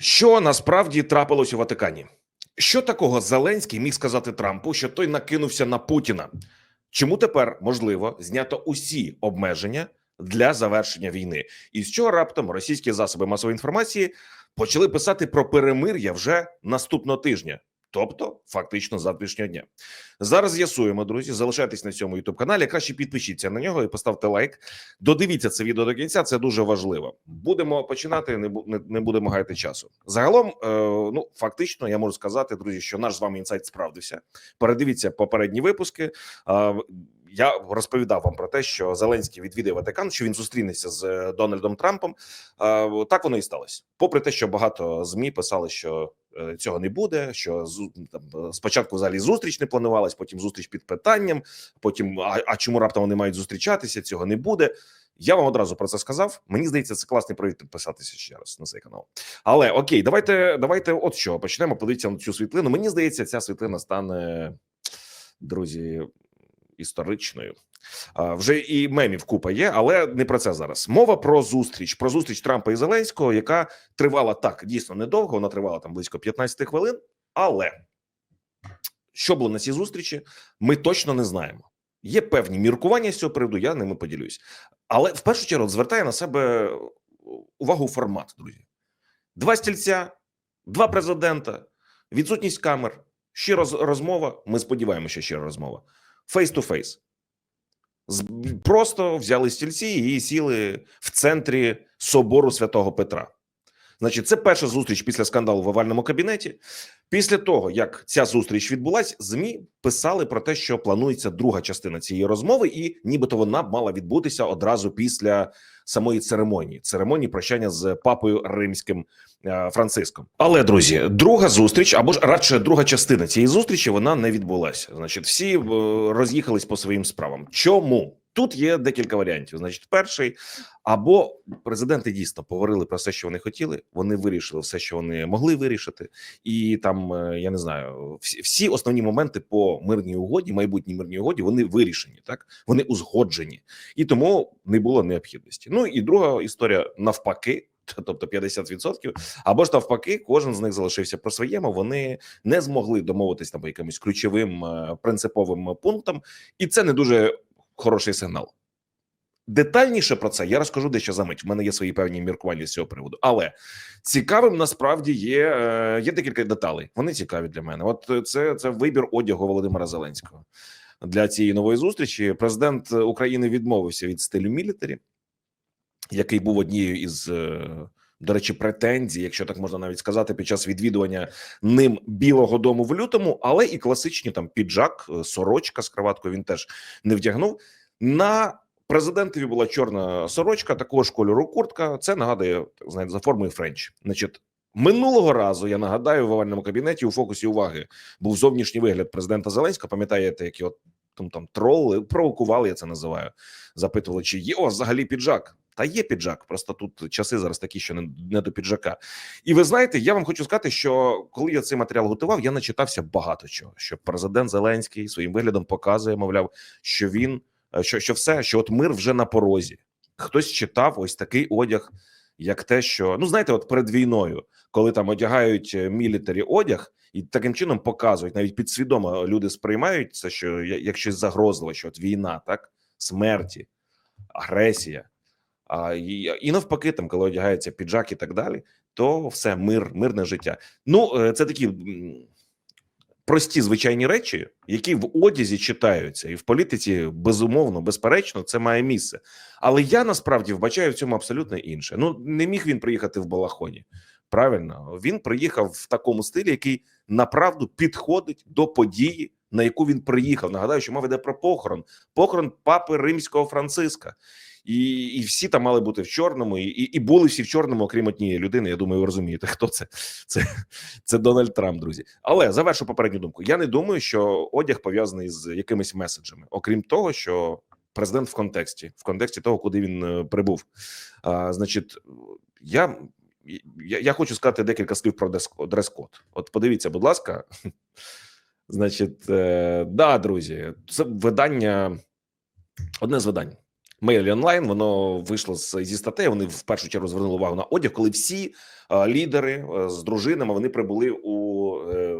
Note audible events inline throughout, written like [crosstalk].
Що насправді трапилось у Ватикані? Що такого Зеленський міг сказати Трампу, що той накинувся на Путіна? Чому тепер можливо знято усі обмеження для завершення війни? І з чого раптом російські засоби масової інформації почали писати про перемир'я вже наступного тижня? Тобто, фактично, завтрашнього дня. Зараз з'ясуємо, друзі. Залишайтесь на цьому youtube каналі. Краще підпишіться на нього і поставте лайк. Додивіться це відео до кінця. Це дуже важливо. Будемо починати. Не будемо гаяти часу. Загалом, е, ну фактично, я можу сказати, друзі, що наш з вами інсайт справдився. Передивіться попередні випуски. Е, я розповідав вам про те, що Зеленський відвідає Ватикан, що він зустрінеться з е, Дональдом Трампом. Так воно і сталося. Попри те, що багато змі писали, що цього не буде. Що там е, спочатку взагалі зустріч не планувалась, потім зустріч під питанням. Потім а, а чому раптом вони мають зустрічатися? Цього не буде. Я вам одразу про це сказав. Мені здається, це класний привід підписатися ще раз на цей канал. Але окей, давайте, давайте от що почнемо. Подивіться на цю світлину. Мені здається, ця світлина стане друзі історичною. А, вже і мемів купа є, але не про це зараз. Мова про зустріч, про зустріч Трампа і Зеленського, яка тривала так дійсно недовго. Вона тривала там близько 15 хвилин. Але що було на цій зустрічі, ми точно не знаємо. Є певні міркування з цього приводу, я ними поділюсь. Але в першу чергу звертає на себе увагу формат, друзі. Два стільця, два президента, відсутність камер, роз, розмова. Ми сподіваємося, що ще розмова. Фейс-ту-фейс. Просто взяли стільці і сіли в центрі собору святого Петра. Значить, це перша зустріч після скандалу в овальному кабінеті. Після того, як ця зустріч відбулась, змі писали про те, що планується друга частина цієї розмови, і нібито вона мала відбутися одразу після самої церемонії церемонії прощання з папою римським е, Франциском. Але друзі, друга зустріч, або ж радше друга частина цієї зустрічі, вона не відбулася. Значить, всі е, роз'їхались по своїм справам. Чому? Тут є декілька варіантів. Значить, перший або президенти дійсно поговорили про все, що вони хотіли. Вони вирішили все, що вони могли вирішити, і там е, я не знаю, всі, всі основні моменти по мирній угоді, майбутній мирній угоді, вони вирішені, так вони узгоджені, і тому не було необхідності. Ну і друга історія навпаки. [laughs] Тобто 50%, або ж навпаки, кожен з них залишився про своєму. Вони не змогли домовитись там по якимось ключовим е, принциповим пунктам, і це не дуже хороший сигнал. Детальніше про це я розкажу дещо за мить. В мене є свої певні міркування з цього приводу. Але цікавим насправді є, е, є декілька деталей. Вони цікаві для мене. От е, це, це вибір одягу Володимира Зеленського для цієї нової зустрічі. Президент України відмовився від стилю мілітарі, який був однією із. До речі, претензій, якщо так можна навіть сказати, під час відвідування ним Білого Дому в лютому, але і класичні там піджак, е, сорочка з краваткою він теж не вдягнув. На президентові була чорна сорочка, такого ж кольору куртка. Це нагадує так, знаєте, за формою Френч. Значить, минулого разу я нагадаю в овальному кабінеті у фокусі уваги був зовнішній вигляд президента Зеленського. Пам'ятаєте, які от там там троли провокували, я це називаю. Запитували, чи є вас взагалі піджак. Та є піджак, просто тут часи зараз такі, що не, до піджака. І ви знаєте, я вам хочу сказати, що коли я цей матеріал готував, я начитався багато чого. Що президент Зеленський своїм виглядом показує, мовляв, що він е, що, що все, що от мир вже на порозі. Хтось читав ось такий одяг, як те, що ну знаєте, от перед війною, коли там одягають е, мілітарі одяг, і таким чином показують, навіть підсвідомо люди сприймають це, що як щось загрозливе, що от війна, так смерті, агресія. А і, навпаки, там, коли одягається піджак і так далі, то все мир, мирне життя. Ну, е, це такі прості звичайні речі, які в одязі читаються, і в політиці безумовно, безперечно, це має місце. Але я насправді вбачаю в цьому абсолютно інше. Ну не міг він приїхати в балахоні. Правильно, він приїхав в такому стилі, який направду підходить до події, на яку він приїхав. Нагадаю, що мова йде про похорон, похорон папи римського Франциска. І, і всі там мали бути в чорному, і, і, були всі в чорному, окрім однієї людини. Я думаю, ви розумієте, хто це. Це, це Дональд Трамп, друзі. Але завершу попередню думку. Я не думаю, що одяг пов'язаний з якимись меседжами, окрім того, що президент в контексті, в контексті того, куди він е, прибув. А, значить, я, я, я хочу сказати декілька слів про дрес- дрес-код. От подивіться, будь ласка. Значить, е, да, друзі, це видання, одне з видань Mail Online, воно вийшло з, зі статей. Вони в першу чергу звернули увагу на одяг, коли всі е, лідери е, з дружинами вони прибули у е,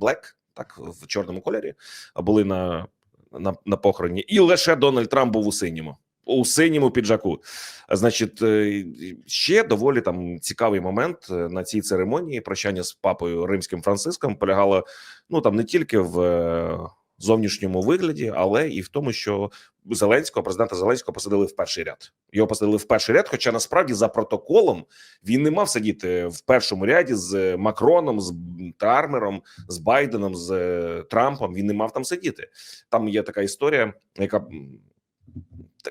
Black, так в чорному кольорі, були на, на, на похороні, і лише Дональд Трамп був у синьому. У синьому піджаку, значить, е, ще доволі там цікавий момент е, на цій церемонії. Прощання з папою римським Франциском полягало ну там не тільки в е, зовнішньому вигляді, але і в тому, що Зеленського, президента Зеленського, посадили в перший ряд. Його посадили в перший ряд. Хоча насправді за протоколом він не мав сидіти в першому ряді з Макроном, з Тармером, з Байденом, з е, Трампом. Він не мав там сидіти. Там є така історія, яка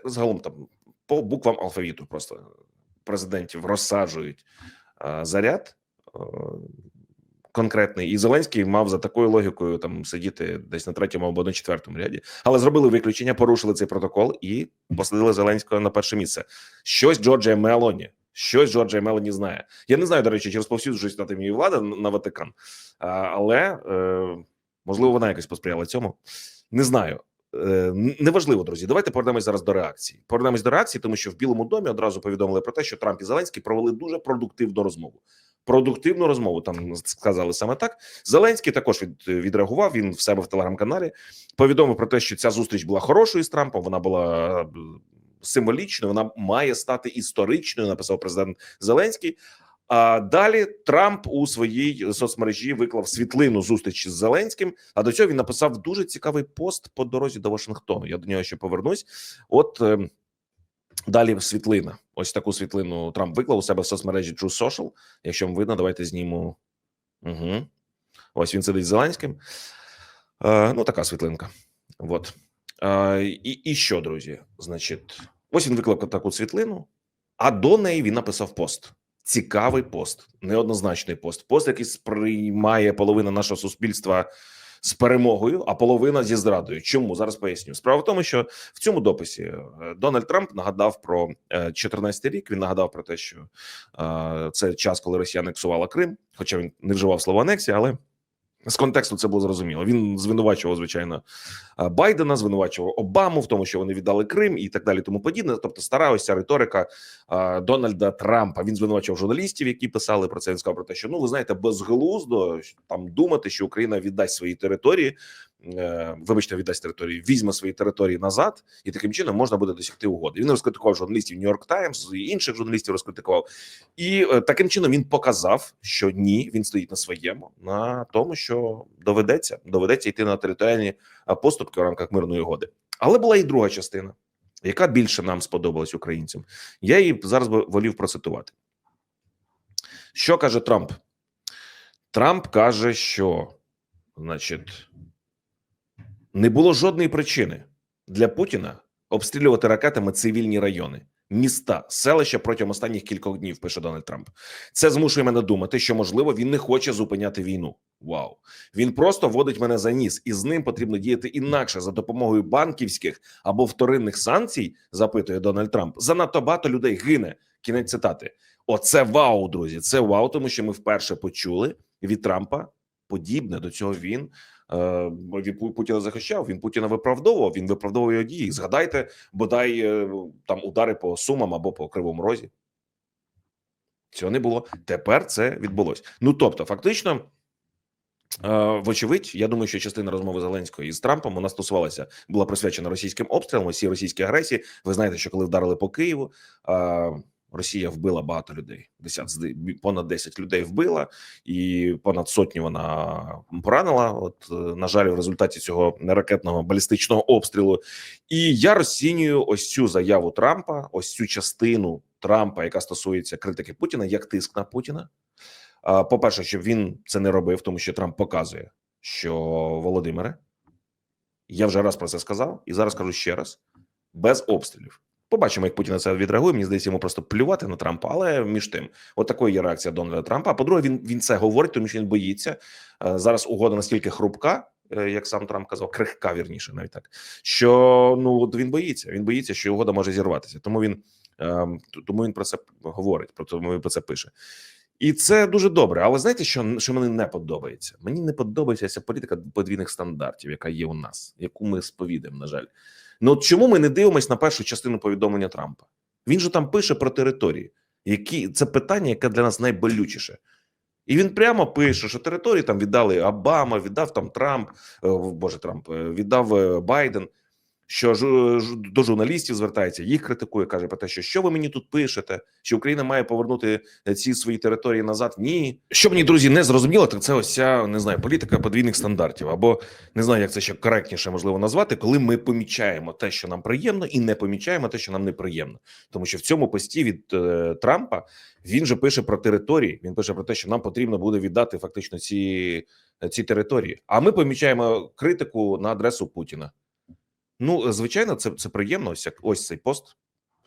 загалом там по буквам алфавіту просто президентів розсаджують а, заряд. Конкретний і Зеленський мав за такою логікою там сидіти десь на третьому або на четвертому ряді, але зробили виключення, порушили цей протокол і посадили Зеленського на перше місце. Щось Джорджія Мелоні, щось Джорджія Мелоні знає. Я не знаю, до речі, чи розповсюджується на тим влада на Ватикан, але е, можливо вона якось посприяла цьому. Не знаю. Е, Неважливо, друзі. Давайте повернемось зараз до реакції. Повернемось до реакції, тому що в Білому домі одразу повідомили про те, що Трамп і Зеленський провели дуже продуктивну розмову. Продуктивну розмову там сказали саме так. Зеленський також від, відреагував. Він в себе в телеграм-каналі повідомив про те, що ця зустріч була хорошою з Трампом. Вона була е, символічною. Вона має стати історичною. Написав президент Зеленський. А далі Трамп у своїй соцмережі виклав світлину зустрічі з Зеленським. А до цього він написав дуже цікавий пост по дорозі до Вашингтону. Я до нього ще повернусь. От е, далі світлина. Ось таку світлину Трамп виклав у себе в соцмережі True Social. Якщо вам видно, давайте зніму. Угу. Ось він сидить з Зеленським. Е, ну, така світлинка. От. Е, і, і що, друзі? Значить, ось він виклав таку світлину, а до неї він написав пост. Цікавий пост, неоднозначний пост. Пост, який сприймає половина нашого суспільства з перемогою, а половина зі зрадою. Чому зараз поясню? Справа в тому, що в цьому дописі е, Дональд Трамп нагадав про 14 рік. Він нагадав про те, що е, це час, коли Росія анексувала Крим, хоча він не вживав слово анексія, але з контексту це було зрозуміло. Він звинувачував звичайно е, Байдена, звинувачував Обаму в тому, що вони віддали Крим і так далі. Тому подібне. Тобто, стара ось ця риторика е, Дональда Трампа. Він звинувачував журналістів, які писали про це. Він сказав про те, що ну ви знаєте, безглуздо там думати, що Україна віддасть свої території. Е, Вибачте, віддасть території, візьме свої території назад, і таким чином можна буде досягти угоди. Він розкритикував журналістів Нью-Йорк Таймс і інших журналістів розкритикував. І е, таким чином він показав, що ні, він стоїть на своєму, на тому, що доведеться доведеться йти на територіальні е, поступки в рамках мирної угоди. Але була і друга частина, яка більше нам сподобалась українцям. Я її зараз би волів процитувати. Що каже Трамп? Трамп каже, що, значить, не було жодної причини для Путіна обстрілювати ракетами цивільні райони, міста, селища протягом останніх кількох днів. Пише Дональд Трамп. Це змушує мене думати, що можливо він не хоче зупиняти війну. Вау, він просто водить мене за ніс, і з ним потрібно діяти інакше за допомогою банківських або вторинних санкцій. Запитує Дональд Трамп. Занадто багато людей гине. Кінець цитати. Оце вау, друзі. Це вау, тому що ми вперше почули від Трампа подібне до цього. Він він Путіна захищав. Він Путіна виправдовував. Він виправдовує дії. Згадайте, бодай е, там удари по сумам або по кривому розі. Цього не було. Тепер це відбулось. Ну тобто, фактично. Е, Вочевидь, я думаю, що частина розмови Зеленського із Трампом вона стосувалася, була присвячена російським обстрілам, усій російській агресії. Ви знаєте, що коли вдарили по Києву, е, Росія вбила багато людей. Десят понад 10 людей вбила, і понад сотню вона поранила. От е, на жаль, в результаті цього неракетного балістичного обстрілу. І я розцінюю ось цю заяву Трампа, ось цю частину Трампа, яка стосується критики Путіна, як тиск на Путіна. По-перше, щоб він це не робив, тому що Трамп показує, що Володимире, я вже раз про це сказав, і зараз кажу ще раз: без обстрілів. Побачимо, як Путін на це відреагує. Мені здається, йому просто плювати на Трампа, але між тим, от такою є реакція Дональда Трампа. А по-друге, він він це говорить, тому що він боїться. Е, Зараз угода настільки хрупка, е, як сам Трамп казав, крихка вірніше, навіть так. Що ну от він боїться. Він боїться, що угода може зірватися. Тому він ем, тому він про це говорить, про тому він про це пише. І це дуже добре. Але знаєте, що, що мені не подобається? Мені не подобається ця політика подвійних стандартів, яка є у нас, яку ми сповідаємо, на жаль. Ну от чому ми не дивимося на першу частину повідомлення Трампа? Він же там пише про території, які це питання, яке для нас найболючіше. І він прямо пише, що території там віддали Обама, віддав там Трамп, о, Боже Трамп, е, віддав е, Байден. Що жу- до журналістів звертається, їх критикує, каже про те, що що ви мені тут пишете, що Україна має повернути е, ці свої території назад. Ні, що мені друзі не зрозуміло, так це ось ця не знаю політика подвійних стандартів, або не знаю, як це ще коректніше можливо назвати, коли ми помічаємо те, що нам приємно, і не помічаємо те, що нам неприємно. Тому що в цьому пості від е, Трампа він же пише про території. Він пише про те, що нам потрібно буде віддати фактично ці, ці території. А ми помічаємо критику на адресу Путіна. Ну, звичайно, це, це приємно. Ось як ось цей пост.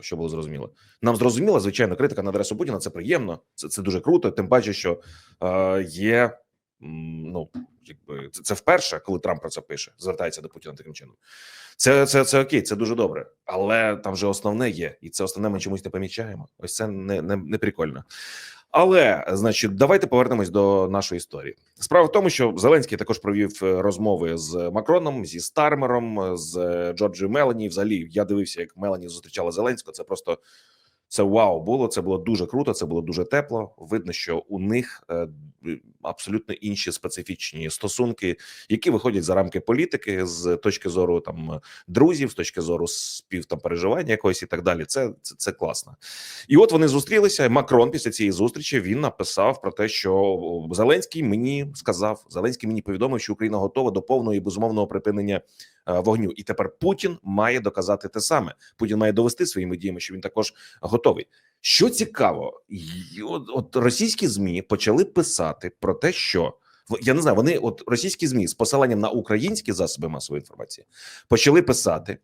Що було зрозуміло, нам зрозуміло, звичайно, критика на адресу Путіна. Це приємно, це це дуже круто. Тим паче, що е, є ну якби це, це вперше, коли Трамп про це пише, звертається до Путіна таким чином. Це це, це окей, це дуже добре. Але там же основне є, і це основне ми чомусь не помічаємо. Ось це не, не, не прикольно. Але значить, давайте повернемось до нашої історії. Справа в тому, що Зеленський також провів е, розмови з Макроном, зі Стармером, з е, Джорджою Мелані. Взагалі, я дивився, як Мелані зустрічала Зеленського. Це просто це вау було. Це було дуже круто. Це було дуже тепло. Видно, що у них е, абсолютно інші специфічні стосунки, які виходять за рамки політики з точки зору там друзів, з точки зору спів там переживання якогось і так далі. Це, це, це класно. І от вони зустрілися. Макрон після цієї зустрічі він написав про те, що Зеленський мені сказав, Зеленський мені повідомив, що Україна готова до повного і безумовного припинення вогню. І тепер Путін має доказати те саме. Путін має довести своїми діями, що він також готовий. Що цікаво, от, от російські змі почали писати про те, що я не знаю, вони от російські змі з посиланням на українські засоби масової інформації почали писати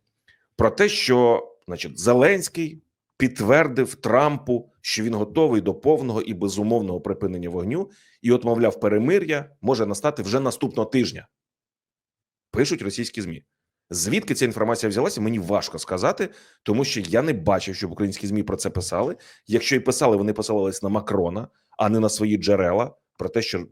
про те, що значить Зеленський підтвердив Трампу, що він готовий до повного і безумовного припинення вогню, і, от, мовляв, перемир'я може настати вже наступного тижня. Пишуть російські змі. Звідки ця інформація взялася, мені важко сказати, тому що я не бачив, щоб українські змі про це писали. Якщо і писали, вони посилались на Макрона, а не на свої джерела про те, що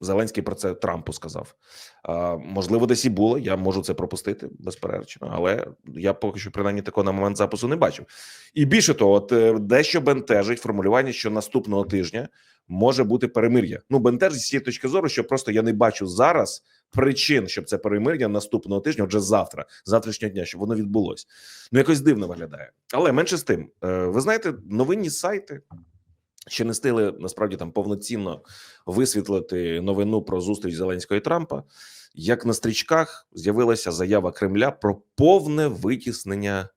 Зеленський про це Трампу сказав. А, можливо, десь і було. Я можу це пропустити безперечно, але я поки що принаймні такого на момент запису не бачив. І більше того, от е, дещо бентежить формулювання, що наступного тижня може бути перемир'я. Ну бентежить з цієї точки зору, що просто я не бачу зараз причин, щоб це перемир'я наступного тижня, отже, завтра, завтрашнього дня, щоб воно відбулось. Ну якось дивно виглядає. Але менше з тим, е, ви знаєте, новинні сайти. Ще не встигли насправді там повноцінно висвітлити новину про зустріч Зеленського і Трампа. Як на стрічках з'явилася заява Кремля про повне витіснення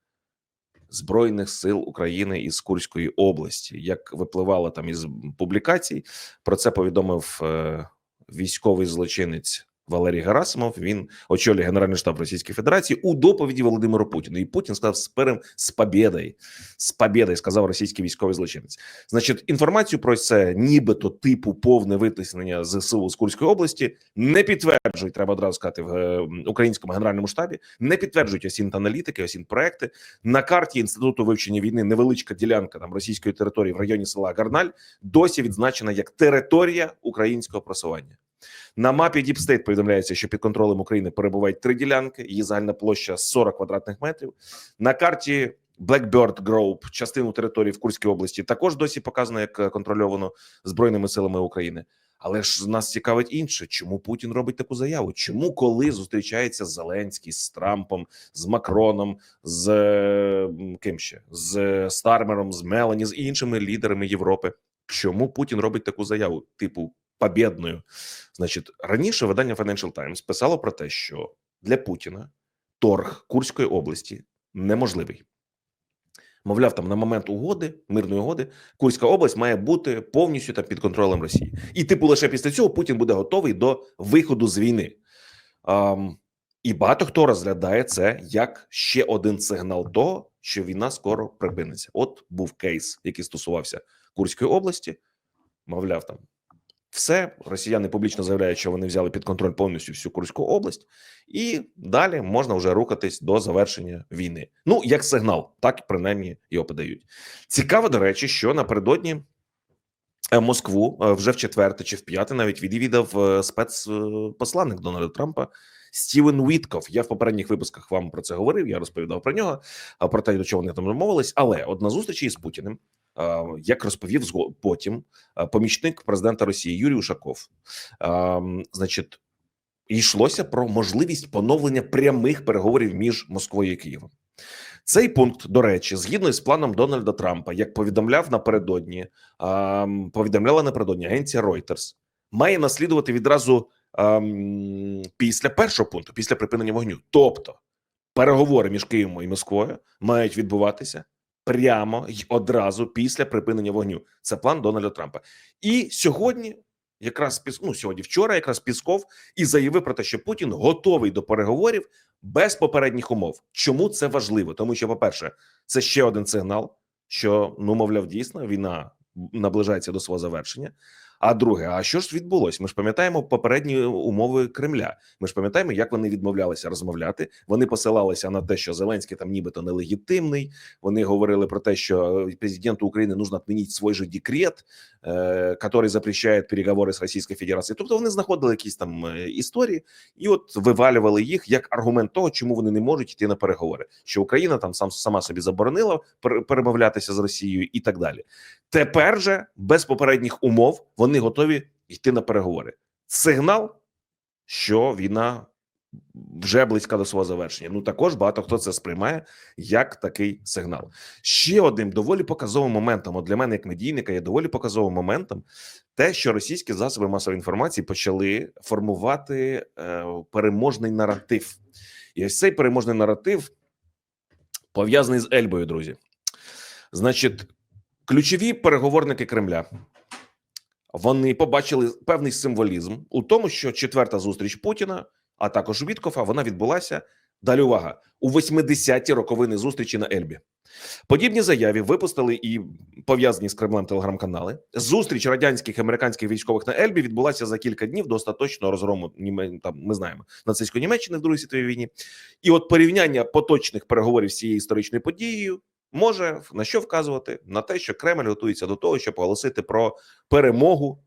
збройних сил України із Курської області. Як випливало там із публікацій, про це повідомив е, військовий злочинець. Валерій Герасимов він очолює Генеральний штаб Російської Федерації у доповіді Володимиру Путіну. І Путін сказав з перем з побєдою, з побєдою, сказав російський військовий злочинець. Значить, інформацію про це, нібито типу повне витиснення ЗСУ з Курської області, не підтверджують. Треба одразу сказати в е, українському генеральному штабі. Не підтверджують осінт аналітики, осінт проекти на карті інституту вивчення війни. Невеличка ділянка там російської території в районі села Гарналь досі відзначена як територія українського просування. На мапі State повідомляється, що під контролем України перебувають три ділянки. Її загальна площа 40 квадратних метрів. На карті Blackbird Grove, частину території в Курській області, також досі показано як е, контрольовано збройними силами України. Але ж нас цікавить інше, чому Путін робить таку заяву? Чому, коли зустрічається Зеленський з Трампом, з Макроном, з е, ким ще з е, Стармером, з Мелані, з іншими лідерами Європи? Чому Путін робить таку заяву, типу побєдною? Значить, раніше видання Financial Times писало про те, що для Путіна торг Курської області неможливий. Мовляв, там на момент угоди, мирної угоди, Курська область має бути повністю там під контролем Росії, і типу лише після цього Путін буде готовий до виходу з війни. Ам, і багато хто розглядає це як ще один сигнал того, що війна скоро припиниться. От був кейс, який стосувався Курської області. Мовляв, там все росіяни публічно заявляють, що вони взяли під контроль повністю всю Курську область, і далі можна вже рухатись до завершення війни. Ну як сигнал, так принаймні його подають. Цікаво, до речі, що напередодні е, Москву е, вже в четверте чи в п'яте навіть відвідав е, спецпосланник Дональда Трампа Стівен Вітков. Я в попередніх випусках вам про це говорив. Я розповідав про нього, про те, до чого вони там домовились. Але от на зустрічі із Путіним, як розповів потім помічник президента Росії Юрій Ушаков, значить, йшлося про можливість поновлення прямих переговорів між Москвою і Києвом. Цей пункт, до речі, згідно з планом Дональда Трампа, як повідомляв напередодні, повідомляла напередодні агенція Reuters, має наслідувати відразу після першого пункту, після припинення вогню. Тобто переговори між Києвом і Москвою мають відбуватися прямо й одразу після припинення вогню. Це план Дональда Трампа. І сьогодні, якраз ну, сьогодні, вчора, якраз Пісков і заявив про те, що Путін готовий до переговорів без попередніх умов. Чому це важливо? Тому що, по-перше, це ще один сигнал, що ну, мовляв, дійсно війна наближається до свого завершення. А друге, а що ж відбулось? Ми ж пам'ятаємо попередні умови Кремля. Ми ж пам'ятаємо, як вони відмовлялися розмовляти. Вони посилалися на те, що Зеленський там нібито нелегітимний. Вони говорили про те, що президенту України нужно відмінити свій же декрет, е, який запрещає переговори з Російською Федерацією. Тобто вони знаходили якісь там е, історії і от вивалювали їх як аргумент того, чому вони не можуть йти на переговори. Що Україна там сам сама собі заборонила перемовлятися з Росією і так далі. Тепер же без попередніх умов вони готові йти на переговори. Сигнал, що війна вже близька до свого завершення. Ну також багато хто це сприймає як такий сигнал. Ще одним доволі показовим моментом, от для мене, як медійника, є доволі показовим моментом те, що російські засоби масової інформації почали формувати е, переможний наратив. І ось цей переможний наратив пов'язаний з Ельбою, друзі. Значить, ключові переговорники Кремля вони побачили певний символізм у тому, що четверта зустріч Путіна, а також Віткофа, вона відбулася. Далі увага у 80-ті роковини зустрічі на Ельбі. Подібні заяві випустили і пов'язані з Кремлем телеграм-канали. Зустріч радянських і американських військових на Ельбі відбулася за кілька днів до остаточного розгрому. Там ми знаємо нацистської Німеччини в Другій світовій війні. І от порівняння поточних переговорів з цією історичною подією може на що вказувати? На те, що Кремль готується до того, щоб оголосити про перемогу.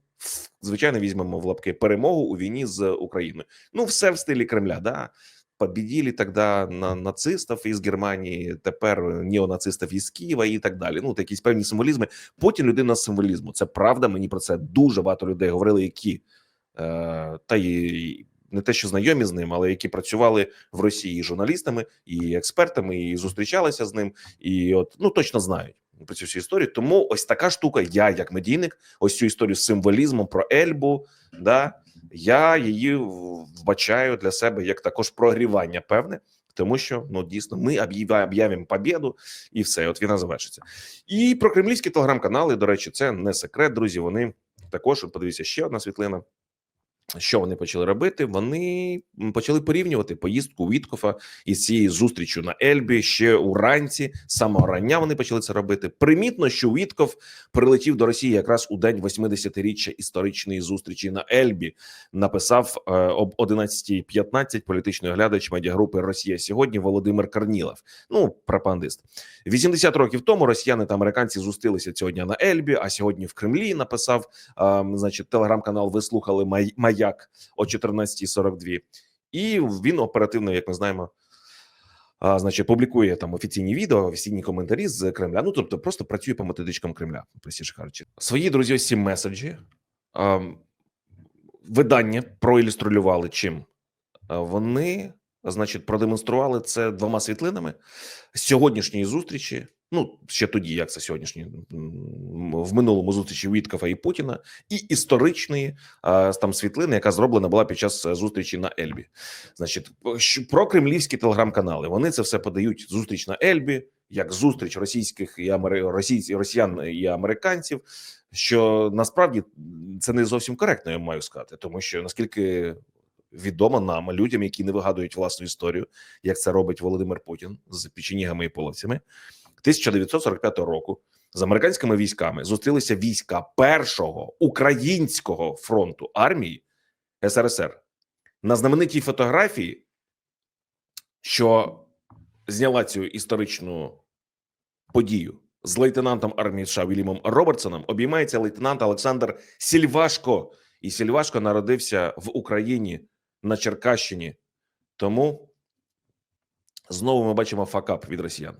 Звичайно, візьмемо в лапки перемогу у війні з Україною. Ну, все в стилі Кремля. Да? Побіділи тоді на нацистів із Германії, тепер неонацистів із Києва і так далі. Ну, якісь певні символізми. Путін людина з символізму. Це правда. Мені про це дуже багато людей говорили, які е, та й не те, що знайомі з ним, але які працювали в Росії журналістами і експертами, і зустрічалися з ним, і от ну точно знають про цю всю історію. Тому ось така штука. Я, як медійник, ось цю історію з символізмом про Ельбу. Да, я її вбачаю для себе як також прогрівання певне. Тому що ну дійсно ми об'явимо побіду, і все, от війна завершиться. І про кремлівські телеграм-канали, до речі, це не секрет, друзі. Вони також от подивіться ще одна світлина. Що вони почали робити? Вони почали порівнювати поїздку Віткофа із цією зустрічю на Ельбі ще уранці. Самого рання вони почали це робити. Примітно, що Вітков прилетів до Росії якраз у день 80-річчя історичної зустрічі на Ельбі. Написав е, об 11.15 політичний оглядач медіагрупи Росія сьогодні Володимир Карнілов. Ну, пропагандист. 80 років тому росіяни та американці зустрілися цього дня на Ельбі, а сьогодні в Кремлі написав а, значить, телеграм-канал. Ви слухали Май- маяк о 14.42. І він оперативно, як ми знаємо. Значить, публікує там офіційні відео, офіційні коментарі з Кремля. Ну тобто, просто працює по методичкам Кремля, простіше кажучи. Свої друзі, ось ці меседжі видання проілюстрували чим вони, значить, продемонстрували це двома світлинами сьогоднішньої зустрічі. Ну ще тоді, як це сьогоднішні м, в минулому зустрічі Віткафа і Путіна, і історичної там світлини, яка зроблена була під час е, зустрічі на Ельбі. Значить, про кремлівські телеграм-канали вони це все подають зустріч на Ельбі, як зустріч російських і російсь... росіян і американців. Що насправді це не зовсім коректно, я маю сказати, тому що наскільки відомо нам, людям, які не вигадують власну історію, як це робить Володимир Путін з печенігами і половцями, 1945 року з американськими військами зустрілися війська першого українського фронту армії СРСР на знаменитій фотографії, що зняла цю історичну подію з лейтенантом армії США Вільямом Робертсоном, обіймається лейтенант Олександр Сільвашко. І Сільвашко народився в Україні на Черкащині Тому знову ми бачимо факап від росіян.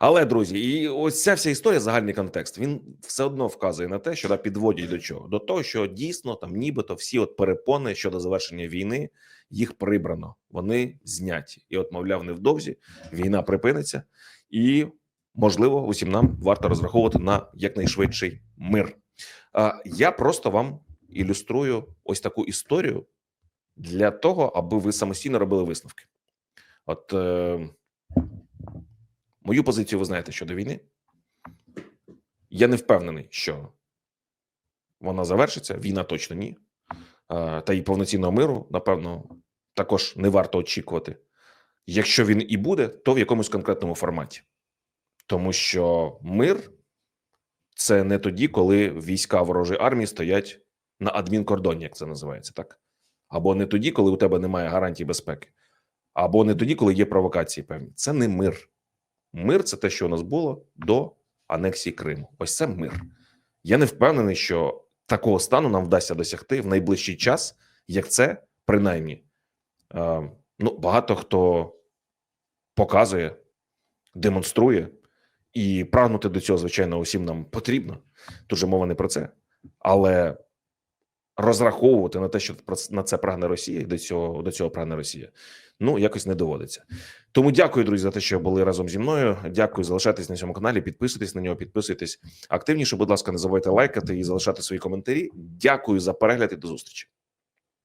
Але друзі, і ось ця вся історія, загальний контекст, він все одно вказує на те, що да, підводять до чого? До того, що дійсно там, нібито всі от перепони щодо завершення війни їх прибрано, вони зняті. І, от, мовляв, невдовзі війна припиниться, і можливо, усім нам варто розраховувати на якнайшвидший мир. Я просто вам ілюструю ось таку історію для того, аби ви самостійно робили висновки. От е, мою позицію ви знаєте щодо війни. Я не впевнений, що вона завершиться. Війна точно ні. Та і повноцінного миру, напевно, також не варто очікувати. Якщо він і буде, то в якомусь конкретному форматі. Тому що мир це не тоді, коли війська ворожої армії стоять на адмінкордоні, як це називається, так? Або не тоді, коли у тебе немає гарантій безпеки, або не тоді, коли є провокації певні. Це не мир. Мир це те, що у нас було до анексії Криму. Ось це мир. Я не впевнений, що такого стану нам вдасться досягти в найближчий час, як це принаймні. Е, ну, багато хто показує, демонструє, і прагнути до цього, звичайно, усім нам потрібно. Тут же мова не про це. Але розраховувати на те, що на це прагне Росія, і до цього до цього прагне Росія. Ну якось не доводиться. Тому дякую, друзі, за те, що були разом зі мною. Дякую, залишайтесь на цьому каналі, підписуйтесь на нього, підписуйтесь активніше. Будь ласка, не забувайте лайкати і залишати свої коментарі. Дякую за перегляд і до зустрічі.